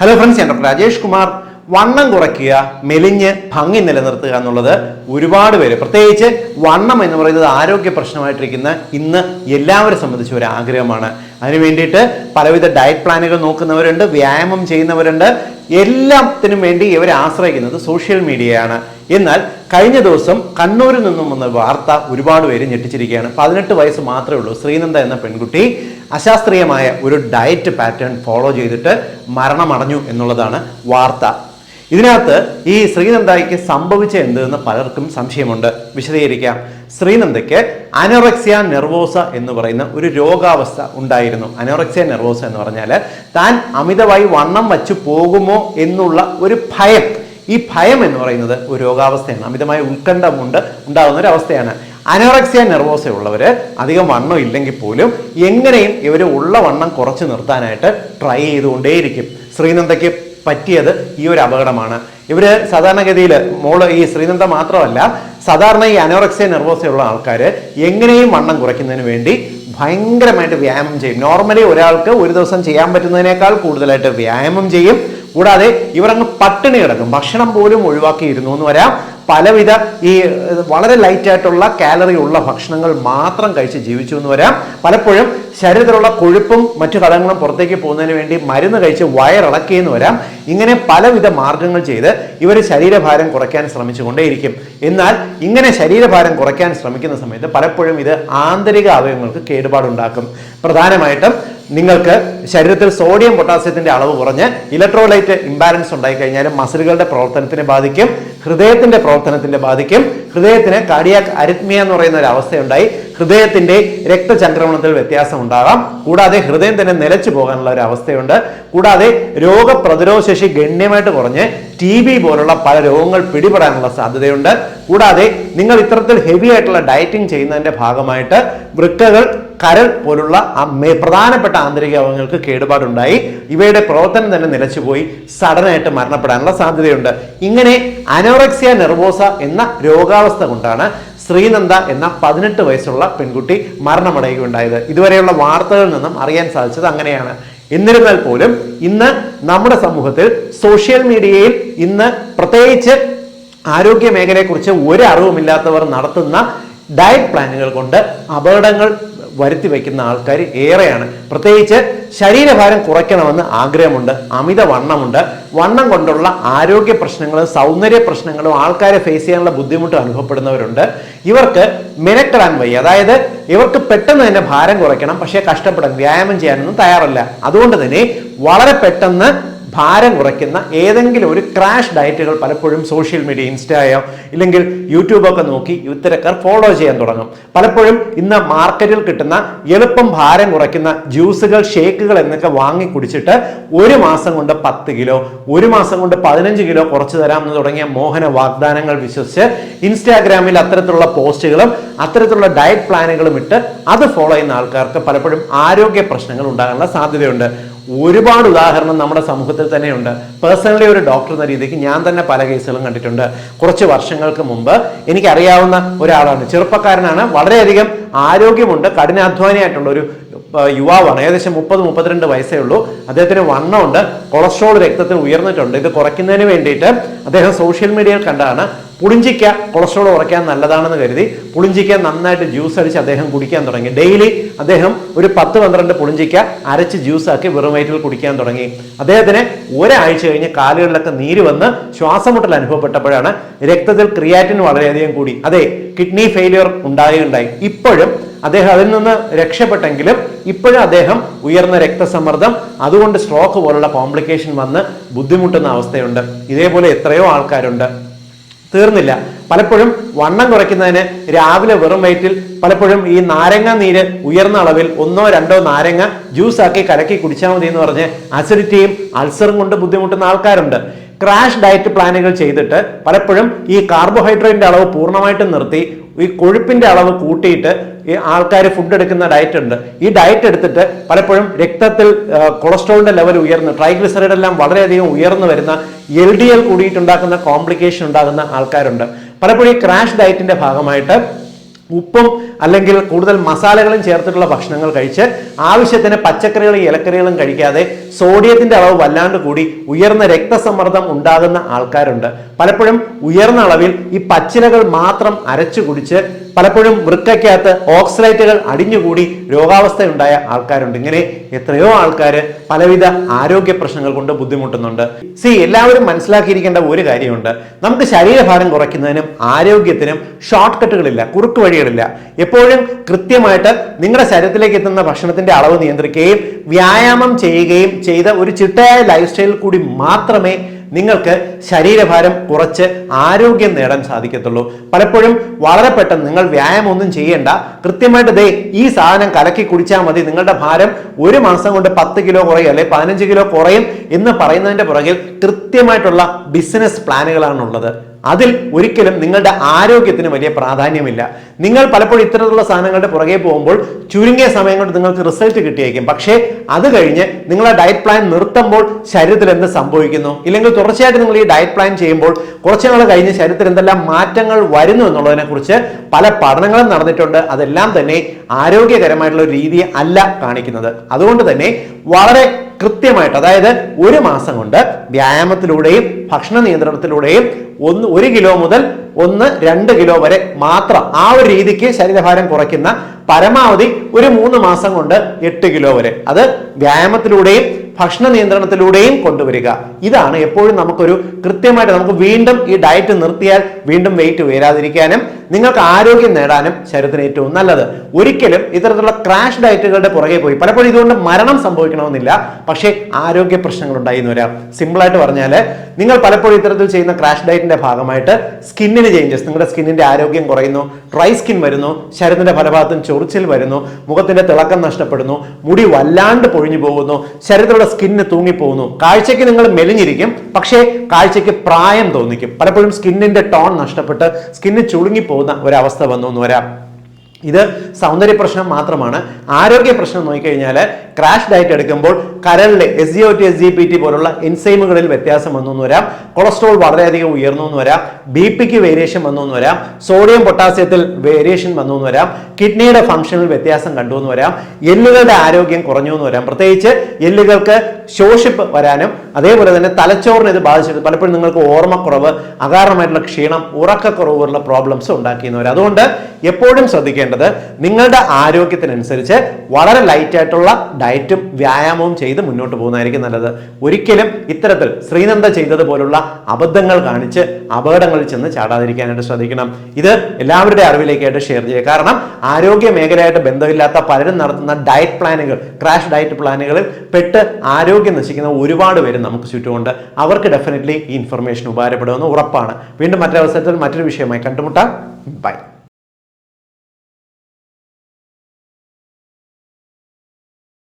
Hello friends doctor Rajesh Kumar. വണ്ണം കുറയ്ക്കുക മെലിഞ്ഞ് ഭംഗി നിലനിർത്തുക എന്നുള്ളത് ഒരുപാട് പേര് പ്രത്യേകിച്ച് വണ്ണം എന്ന് പറയുന്നത് ആരോഗ്യ പ്രശ്നമായിട്ടിരിക്കുന്ന ഇന്ന് എല്ലാവരെ സംബന്ധിച്ച ഒരു ആഗ്രഹമാണ്. അതിനു വേണ്ടിയിട്ട് പലവിധ ഡയറ്റ് പ്ലാനുകൾ നോക്കുന്നവരുണ്ട് വ്യായാമം ചെയ്യുന്നവരുണ്ട്. എല്ലാത്തിനും വേണ്ടി ഇവരെ ആശ്രയിക്കുന്നത് സോഷ്യൽ മീഡിയയാണ് എന്നാൽ കഴിഞ്ഞ ദിവസം കണ്ണൂരിൽ നിന്നും വന്ന വാർത്ത ഒരുപാട് പേര് ഞെട്ടിച്ചിരിക്കുകയാണ്. പതിനെട്ട് വയസ്സ് മാത്രമേ ഉള്ളൂ. ശ്രീനന്ദ എന്ന പെൺകുട്ടി അശാസ്ത്രീയമായ ഒരു ഡയറ്റ് പാറ്റേൺ ഫോളോ ചെയ്തിട്ട് മരണമടഞ്ഞു എന്നുള്ളതാണ് വാർത്ത. ഇതിനകത്ത് ഈ ശ്രീനന്ദയ്ക്ക് സംഭവിച്ച എന്തെന്ന് പലർക്കും സംശയമുണ്ട്. വിശദീകരിക്കാം. ശ്രീനന്ദയ്ക്ക് അനോറക്സിയ നെർവോസ എന്ന് പറയുന്ന ഒരു രോഗാവസ്ഥ ഉണ്ടായിരുന്നു. അനോറക്സിയ നെർവോസ എന്ന് പറഞ്ഞാൽ താൻ അമിതമായി വണ്ണം വച്ചു പോകുമോ എന്നുള്ള ഒരു ഭയം ഈ ഭയം എന്ന് പറയുന്നത് ഒരു രോഗാവസ്ഥയാണ്. അമിതമായ ഉത്കണ്ഠമുണ്ട് ഉണ്ടാകുന്ന ഒരു അവസ്ഥയാണ് അനോറക്സിയ നെർവോസ ഉള്ളവർ അധികം വണ്ണം ഇല്ലെങ്കിൽ പോലും എങ്ങനെയും ഇവർ ഉള്ള വണ്ണം കുറച്ച് നിർത്താനായിട്ട് ട്രൈ ചെയ്തുകൊണ്ടേയിരിക്കും. ശ്രീനന്ദയ്ക്ക് പറ്റിയത് ഈ ഒരു അപകടമാണ്. ഇവർ സാധാരണഗതിയിൽ മോൾ ഈ ശ്രീനന്ദ മാത്രമല്ല സാധാരണ ഈ അനോറക്സിയ നെർവോസ ഉള്ള ആൾക്കാർ എങ്ങനെയും വണ്ണം കുറയ്ക്കുന്നതിന് വേണ്ടി ഭയങ്കരമായിട്ട് വ്യായാമം ചെയ്യും. നോർമലി ഒരാൾക്ക് ഒരു ദിവസം ചെയ്യാൻ പറ്റുന്നതിനേക്കാൾ കൂടുതലായിട്ട് വ്യായാമം ചെയ്യും. കൂടാതെ ഇവർ അങ്ങ് പട്ടിണി കിടക്കും. ഭക്ഷണം പോലും ഒഴിവാക്കിയിരുന്നു എന്ന് വരാം. പലവിധ ഈ വളരെ ലൈറ്റ് ആയിട്ടുള്ള കാലറി ഉള്ള ഭക്ഷണങ്ങൾ മാത്രം കഴിച്ച് ജീവിച്ചു എന്ന് വരാം. പലപ്പോഴും ശരീരത്തിലുള്ള കൊഴുപ്പും മറ്റു ഘടകങ്ങളും പുറത്തേക്ക് പോകുന്നതിന് വേണ്ടി മരുന്ന് കഴിച്ച് വയറിളക്കിയെന്ന് വരാം. ഇങ്ങനെ പലവിധ മാർഗങ്ങൾ ചെയ്ത് ഇവർ ശരീരഭാരം കുറയ്ക്കാൻ ശ്രമിച്ചുകൊണ്ടേയിരിക്കും. എന്നാൽ ഇങ്ങനെ ശരീരഭാരം കുറയ്ക്കാൻ ശ്രമിക്കുന്ന സമയത്ത് പലപ്പോഴും ഇത് ആന്തരിക അവയവങ്ങൾക്ക് കേടുപാടുണ്ടാക്കും. പ്രധാനമായിട്ടും നിങ്ങൾക്ക് ശരീരത്തിൽ സോഡിയം പൊട്ടാസ്യത്തിന്റെ അളവ് കുറഞ്ഞ് ഇലക്ട്രോലൈറ്റ് ഇംബാലൻസ് ഉണ്ടായി കഴിഞ്ഞാൽ മസിലുകളുടെ പ്രവർത്തനത്തിനെ ബാധിക്കും ഹൃദയത്തിന്റെ പ്രവർത്തനത്തിന്റെ ബാധിക്കും ഹൃദയത്തിന് കാർഡിയാക് അരിത്മിയ എന്ന് പറയുന്ന ഒരു അവസ്ഥയുണ്ടായി. ഹൃദയത്തിന്റെ രക്തചംക്രമണത്തിൽ വ്യത്യാസം ഉണ്ടാകാം കൂടാതെ ഹൃദയം തന്നെ നിലച്ചു പോകാനുള്ള ഒരു അവസ്ഥയുണ്ട്. കൂടാതെ രോഗപ്രതിരോധ ശേഷി ഗണ്യമായിട്ട് കുറഞ്ഞ് ടി ബി പോലുള്ള പല രോഗങ്ങൾ പിടിപെടാനുള്ള സാധ്യതയുണ്ട്. കൂടാതെ നിങ്ങൾ ഇത്തരത്തിൽ ഹെവി ആയിട്ടുള്ള ഡയറ്റിംഗ് ചെയ്യുന്നതിന്റെ ഭാഗമായിട്ട് വൃക്കകൾ കരൾ പോലുള്ള പ്രധാനപ്പെട്ട ആന്തരിക അവയവങ്ങൾക്ക് കേടുപാടുണ്ടായി. ഇവയുടെ പ്രവർത്തനം തന്നെ നിലച്ചുപോയി സഡനായിട്ട് മരണപ്പെടാനുള്ള സാധ്യതയുണ്ട്. ഇങ്ങനെ അനോറക്സിയ നെർവോസ എന്ന രോഗാവസ്ഥ കൊണ്ടാണ് ശ്രീനന്ദ എന്ന പതിനെട്ട് വയസ്സുള്ള പെൺകുട്ടി മരണമടയുകയുണ്ടായത്. ഇതുവരെയുള്ള വാർത്തകളിൽ നിന്നും അറിയാൻ സാധിച്ചത് അങ്ങനെയാണ്. എന്നിരുന്നാൽ പോലും ഇന്ന് നമ്മുടെ സമൂഹത്തിൽ സോഷ്യൽ മീഡിയയിൽ ഇന്ന് പ്രത്യേകിച്ച് ആരോഗ്യ മേഖലയെക്കുറിച്ച് ഒരു അറിവുമില്ലാത്തവർ നടത്തുന്ന ഡയറ്റ് പ്ലാനുകൾ കൊണ്ട് അപകടങ്ങൾ വരുത്തി വയ്ക്കുന്ന ആൾക്കാർ ഏറെയാണ്. പ്രത്യേകിച്ച് ശരീരഭാരം കുറയ്ക്കണമെന്ന് ആഗ്രഹമുണ്ട് അമിത വണ്ണമുണ്ട് വണ്ണം കൊണ്ടുള്ള ആരോഗ്യ പ്രശ്നങ്ങളും സൗന്ദര്യ പ്രശ്നങ്ങളും ആൾക്കാരെ ഫേസ് ചെയ്യാനുള്ള ബുദ്ധിമുട്ട് അനുഭവപ്പെടുന്നവരുണ്ട്. ഇവർക്ക് മെനക്കെടാൻ വയ്യ. അതായത് ഇവർക്ക് പെട്ടെന്ന് തന്നെ ഭാരം കുറയ്ക്കണം പക്ഷേ കഷ്ടപ്പെടാൻ വ്യായാമം ചെയ്യാനൊന്നും തയ്യാറല്ല. അതുകൊണ്ട് തന്നെ വളരെ പെട്ടെന്ന് ഭാരം കുറയ്ക്കുന്ന ഏതെങ്കിലും ഒരു ക്രാഷ് ഡയറ്റുകൾ പലപ്പോഴും സോഷ്യൽ മീഡിയ ഇൻസ്റ്റയോ ഇല്ലെങ്കിൽ യൂട്യൂബൊക്കെ നോക്കി ഇത്തരക്കാർ ഫോളോ ചെയ്യാൻ തുടങ്ങും. പലപ്പോഴും ഇന്ന് മാർക്കറ്റിൽ കിട്ടുന്ന എളുപ്പം ഭാരം കുറയ്ക്കുന്ന ജ്യൂസുകൾ ഷേക്കുകൾ എന്നൊക്കെ വാങ്ങി കുടിച്ചിട്ട് ഒരു മാസം കൊണ്ട് പത്ത് കിലോ ഒരു മാസം കൊണ്ട് പതിനഞ്ച് കിലോ കുറച്ചു തരാമെന്ന് തുടങ്ങിയ മോഹന വാഗ്ദാനങ്ങൾ വിശ്വസിച്ച് ഇൻസ്റ്റാഗ്രാമിൽ അത്തരത്തിലുള്ള പോസ്റ്റുകളും അത്തരത്തിലുള്ള ഡയറ്റ് പ്ലാനുകളും ഇട്ട് അത് ഫോളോ ചെയ്യുന്ന ആൾക്കാർക്ക് പലപ്പോഴും ആരോഗ്യ പ്രശ്നങ്ങൾ ഉണ്ടാകാനുള്ള സാധ്യതയുണ്ട്. ഒരുപാട് ഉദാഹരണം നമ്മുടെ സമൂഹത്തിൽ തന്നെയുണ്ട്. പേഴ്സണലി ഒരു ഡോക്ടർ എന്ന രീതിക്ക് ഞാൻ തന്നെ പല കേസുകളും കണ്ടിട്ടുണ്ട്. കുറച്ച് വർഷങ്ങൾക്ക് മുമ്പ് എനിക്കറിയാവുന്ന ഒരാളാണ്. ചെറുപ്പക്കാരനാണ്. വളരെയധികം ആരോഗ്യമുണ്ട്. കഠിനാധ്വാനിയായിട്ടുള്ള ഒരു യുവാവാണ്. ഏകദേശം മുപ്പത് മുപ്പത്തിരണ്ട് വയസ്സേ ഉള്ളൂ. അദ്ദേഹത്തിന് വണ്ണമുണ്ട്. കൊളസ്ട്രോൾ രക്തത്തിൽ ഉയർന്നിട്ടുണ്ട്. ഇത് കുറയ്ക്കുന്നതിന് വേണ്ടിയിട്ട് അദ്ദേഹം സോഷ്യൽ മീഡിയയിൽ കണ്ടാണ് പുളിഞ്ചിക്ക കൊളസ്ട്രോൾ കുറയ്ക്കാൻ നല്ലതാണെന്ന് കരുതി പുളിഞ്ചിക്ക നന്നായിട്ട് ജ്യൂസ് അടിച്ച് അദ്ദേഹം കുടിക്കാൻ തുടങ്ങി. ഡെയിലി അദ്ദേഹം ഒരു പത്ത് പന്ത്രണ്ട് പുളിഞ്ചിക്ക അരച്ച് ജ്യൂസ് ആക്കി വെറും വയറ്റിൽ കുടിക്കാൻ തുടങ്ങി. അദ്ദേഹത്തിന് ഒരാഴ്ച കഴിഞ്ഞ് കാലുകളിലൊക്കെ നീര് വന്ന് ശ്വാസമുട്ടൽ അനുഭവപ്പെട്ടപ്പോഴാണ് രക്തത്തിൽ ക്രിയാറ്റിൻ വളരെയധികം കൂടി. അതെ കിഡ്നി ഫെയിലിയർ ഉണ്ടാകുകയുണ്ടായി ഇപ്പോഴും അദ്ദേഹം അതിൽ നിന്ന് രക്ഷപ്പെട്ടെങ്കിലും ഇപ്പോഴും അദ്ദേഹം ഉയർന്ന രക്തസമ്മർദ്ദം അതുകൊണ്ട് സ്ട്രോക്ക് പോലുള്ള കോംപ്ലിക്കേഷൻ വന്ന് ബുദ്ധിമുട്ടുന്ന അവസ്ഥയുണ്ട്. ഇതേപോലെ എത്രയോ ആൾക്കാരുണ്ട്. തീർന്നില്ല. പലപ്പോഴും വണ്ണം കുറയ്ക്കുന്നതിന് രാവിലെ വെറും വയറ്റിൽ പലപ്പോഴും ഈ നാരങ്ങ നീര് ഉയർന്ന അളവിൽ ഒന്നോ രണ്ടോ നാരങ്ങ ജ്യൂസ് ആക്കി കലക്കി കുടിച്ചാൽ മതി എന്ന് പറഞ്ഞ് അസിഡിറ്റിയും അൾസറും കൊണ്ട് ബുദ്ധിമുട്ടുന്ന ആൾക്കാരുണ്ട്. ക്രാഷ് ഡയറ്റ് പ്ലാനുകൾ ചെയ്തിട്ട് പലപ്പോഴും ഈ കാർബോഹൈഡ്രേറ്റിന്റെ അളവ് പൂർണമായിട്ടും നിർത്തി ഈ കൊഴുപ്പിന്റെ അളവ് കൂട്ടിയിട്ട് ഈ ആൾക്കാർ ഫുഡ് എടുക്കുന്ന ഡയറ്റ് ഉണ്ട്. ഈ ഡയറ്റ് എടുത്തിട്ട് പലപ്പോഴും രക്തത്തിൽ കൊളസ്ട്രോളിന്റെ ലെവൽ ഉയർന്ന് ട്രൈഗ്ലിസറൈഡ് എല്ലാം വളരെയധികം ഉയർന്നു വരുന്ന എൽ ഡി എൽ കൂടിയിട്ടുണ്ടാക്കുന്ന കോംപ്ലിക്കേഷൻ ഉണ്ടാകുന്ന ആൾക്കാരുണ്ട്. പലപ്പോഴും ഈ ക്രാഷ് ഡയറ്റിന്റെ ഭാഗമായിട്ട് ഉപ്പും അല്ലെങ്കിൽ കൂടുതൽ മസാലകളും ചേർത്തിട്ടുള്ള ഭക്ഷണങ്ങൾ കഴിച്ച് ആവശ്യത്തിന് പച്ചക്കറികളും ഇലക്കറികളും കഴിക്കാതെ സോഡിയത്തിന്റെ അളവ് വല്ലാണ്ട് കൂടി ഉയർന്ന രക്തസമ്മർദ്ദം ഉണ്ടാകുന്ന ആൾക്കാരുണ്ട്. പലപ്പോഴും ഉയർന്ന അളവിൽ ഈ പച്ചിലകൾ മാത്രം അരച്ചു കുടിച്ച് പലപ്പോഴും വൃക്കയ്ക്കകത്ത് ഓക്സലൈറ്റുകൾ അടിഞ്ഞുകൂടി രോഗാവസ്ഥയുണ്ടായ ആൾക്കാരുണ്ട്. ഇങ്ങനെ എത്രയോ ആൾക്കാർ പലവിധ ആരോഗ്യ പ്രശ്നങ്ങൾ കൊണ്ട് ബുദ്ധിമുട്ടുന്നുണ്ട്. സി എല്ലാവരും മനസ്സിലാക്കിയിരിക്കേണ്ട ഒരു കാര്യമുണ്ട്. നമുക്ക് ശരീരഭാരം കുറയ്ക്കുന്നതിനും ആരോഗ്യത്തിനും ഷോർട്ട് കട്ടുകളില്ല കുറുക്ക് വഴികളില്ല. എപ്പോഴും കൃത്യമായിട്ട് നിങ്ങളുടെ ശരീരത്തിലേക്ക് എത്തുന്ന ഭക്ഷണത്തിന്റെ അളവ് നിയന്ത്രിക്കുകയും വ്യായാമം ചെയ്യുകയും ചെയ്ത ഒരു ചിട്ടയായ ലൈഫ് സ്റ്റൈലിൽ കൂടി മാത്രമേ നിങ്ങൾക്ക് ശരീരഭാരം കുറച്ച് ആരോഗ്യം നേടാൻ സാധിക്കത്തുള്ളൂ. പലപ്പോഴും വളരെ പെട്ടെന്ന് നിങ്ങൾ വ്യായാമം ഒന്നും ചെയ്യേണ്ട. കൃത്യമായിട്ട് ദേ ഈ സാധനം കലക്കി കുടിച്ചാൽ മതി. നിങ്ങളുടെ ഭാരം ഒരു മാസം കൊണ്ട് പത്ത് കിലോ കുറയും അല്ലെ പതിനഞ്ച് കിലോ കുറയും എന്ന് പറയുന്നതിന്റെ പുറകിൽ കൃത്യമായിട്ടുള്ള ബിസിനസ് പ്ലാനുകളാണ് ഉള്ളത് അതിൽ ഒരിക്കലും നിങ്ങളുടെ ആരോഗ്യത്തിന് വലിയ പ്രാധാന്യമില്ല. നിങ്ങൾ പലപ്പോഴും ഇത്തരത്തിലുള്ള സാധനങ്ങളുടെ പുറകെ പോകുമ്പോൾ ചുരുങ്ങിയ സമയം കൊണ്ട് നിങ്ങൾക്ക് റിസൾട്ട് കിട്ടിയേക്കും. പക്ഷേ അത് കഴിഞ്ഞ് നിങ്ങളുടെ ഡയറ്റ് പ്ലാൻ നിർത്തുമ്പോൾ ശരീരത്തിൽ എന്ത് സംഭവിക്കുന്നു? ഇല്ലെങ്കിൽ തുടർച്ചയായിട്ട് നിങ്ങൾ ഈ ഡയറ്റ് പ്ലാൻ ചെയ്യുമ്പോൾ കുറച്ച് നാൾ കഴിഞ്ഞ് ശരീരത്തിൽ എന്തെല്ലാം മാറ്റങ്ങൾ വരുന്നു എന്നുള്ളതിനെ കുറിച്ച് പല പഠനങ്ങളും നടന്നിട്ടുണ്ട്. അതെല്ലാം തന്നെ ആരോഗ്യകരമായിട്ടുള്ള ഒരു രീതി അല്ല കാണിക്കുന്നത്. അതുകൊണ്ട് തന്നെ വളരെ കൃത്യമായിട്ട് അതായത് ഒരു മാസം കൊണ്ട് വ്യായാമത്തിലൂടെയും ഭക്ഷണ നിയന്ത്രണത്തിലൂടെയും ഒന്ന് ഒരു കിലോ മുതൽ ഒന്ന് രണ്ട് കിലോ വരെ മാത്രം ആ ഒരു രീതിക്ക് ശരീരഭാരം കുറയ്ക്കുന്ന പരമാവധി ഒരു മൂന്ന് മാസം കൊണ്ട് എട്ട് കിലോ വരെ. അത് വ്യായാമത്തിലൂടെയും ഭക്ഷണ നിയന്ത്രണത്തിലൂടെയും കൊണ്ടുവരിക. ഇതാണ് എപ്പോഴും നമുക്കൊരു കൃത്യമായിട്ട് നമുക്ക് വീണ്ടും ഈ ഡയറ്റ് നിർത്തിയാൽ വീണ്ടും വെയിറ്റ് ഉയരാതിരിക്കാനും നിങ്ങൾക്ക് ആരോഗ്യം നേടാനും ശരീരത്തിന് ഏറ്റവും നല്ലത്. ഒരിക്കലും ഇത്തരത്തിലുള്ള ക്രാഷ് ഡയറ്റുകളുടെ പുറകെ പോയി. പലപ്പോഴും ഇതുകൊണ്ട് മരണം സംഭവിക്കണമെന്നില്ല. പക്ഷേ ആരോഗ്യ പ്രശ്നങ്ങൾ ഉണ്ടായി എന്ന് വരാം. സിമ്പിളായിട്ട് പറഞ്ഞാൽ നിങ്ങൾ പലപ്പോഴും ഇത്തരത്തിൽ ചെയ്യുന്ന ക്രാഷ് ഡയറ്റിന്റെ ഭാഗമായിട്ട് സ്കിന്നിന് ചേഞ്ചസ് നിങ്ങളുടെ സ്കിന്നിന്റെ ആരോഗ്യം കുറയുന്നു. ഡ്രൈ സ്കിൻ വരുന്നു. ശരീരത്തിന്റെ പല ഭാഗത്തും ചൊറിച്ചിൽ വരുന്നു. മുഖത്തിന്റെ തിളക്കം നഷ്ടപ്പെടുന്നു. മുടി വല്ലാണ്ട് പൊഴിഞ്ഞു പോകുന്നു. ശരീരത്തിലുള്ള സ്കിന്ന് തൂങ്ങിപ്പോകുന്നു. കാഴ്ചയ്ക്ക് നിങ്ങൾ മെലിഞ്ഞിരിക്കും പക്ഷേ കാഴ്ചയ്ക്ക് പ്രായം തോന്നിക്കും. പലപ്പോഴും സ്കിന്നിന്റെ ടോൺ നഷ്ടപ്പെട്ട് സ്കിന്ന് ചുളുങ്ങിപ്പോകുന്ന ഒരവസ്ഥ വന്നു എന്ന് വരാം. ഇത് സൗന്ദര്യ പ്രശ്നം മാത്രമാണ്. ആരോഗ്യ പ്രശ്നം നോക്കിക്കഴിഞ്ഞാൽ ക്രാഷ് ഡയറ്റ് എടുക്കുമ്പോൾ കരളിലെ S G O T S G P T പോലുള്ള എൻസൈമുകളിൽ വ്യത്യാസം വന്നു എന്ന് വരാം. കൊളസ്ട്രോൾ വളരെയധികം ഉയർന്നു എന്ന് വരാം. ബി പിക്ക് വേരിയേഷൻ വന്നു എന്ന് വരാം. സോഡിയം പൊട്ടാസ്യത്തിൽ വേരിയേഷൻ വന്നു എന്ന് വരാം കിഡ്നിയുടെ ഫംഗ്ഷനിൽ വ്യത്യാസം കണ്ടു എന്ന് വരാം. എല്ലുകളുടെ ആരോഗ്യം കുറഞ്ഞു എന്ന് വരാം. പ്രത്യേകിച്ച് എല്ലുകൾക്ക് ശോഷിപ്പ് വരാനും അതേപോലെ തന്നെ തലച്ചോറിനെ ഇത് ബാധിച്ചിട്ട് പലപ്പോഴും നിങ്ങൾക്ക് ഓർമ്മക്കുറവ് അകാരണമായിട്ടുള്ള ക്ഷീണം ഉറക്കക്കുറവ് പോലുള്ള പ്രോബ്ലംസ് ഉണ്ടാക്കിയെന്ന് അതുകൊണ്ട് എപ്പോഴും ശ്രദ്ധിക്കേണ്ടത് നിങ്ങളുടെ ആരോഗ്യത്തിനനുസരിച്ച് വളരെ ലൈറ്റ് ആയിട്ടുള്ള ഡയറ്റും വ്യായാമവും ചെയ്ത് മുന്നോട്ട് പോകുന്നതായിരിക്കും നല്ലത്. ഒരിക്കലും ഇത്തരത്തിൽ ശ്രീനന്ദ ചെയ്തതുപോലുള്ള അബദ്ധങ്ങൾ കാണിച്ച് അപകടങ്ങളിൽ ചെന്ന് ചാടാതിരിക്കാനായിട്ട് ശ്രദ്ധിക്കണം. ഇത് എല്ലാവരുടെ അറിവിലേക്കായിട്ട് ഷെയർ ചെയ്യുക. കാരണം ആരോഗ്യ മേഖലയായിട്ട് ബന്ധമില്ലാത്ത പലരും നടത്തുന്ന ഡയറ്റ് പ്ലാനുകൾ ക്രാഷ് ഡയറ്റ് പ്ലാനുകളിൽ പെട്ട് ആരോഗ്യം നശിക്കുന്ന ഒരുപാട് പേര് നമുക്ക് ചുറ്റുമുണ്ട്. അവർക്ക് ഡെഫിനറ്റ്ലി ഈ ഇൻഫർമേഷൻ ഉപകാരപ്പെടുമെന്ന് ഉറപ്പാണ്. വീണ്ടും മറ്റൊരവസരത്തിൽ മറ്റൊരു വിഷയമായി കണ്ടുമുട്ടാം. ബൈ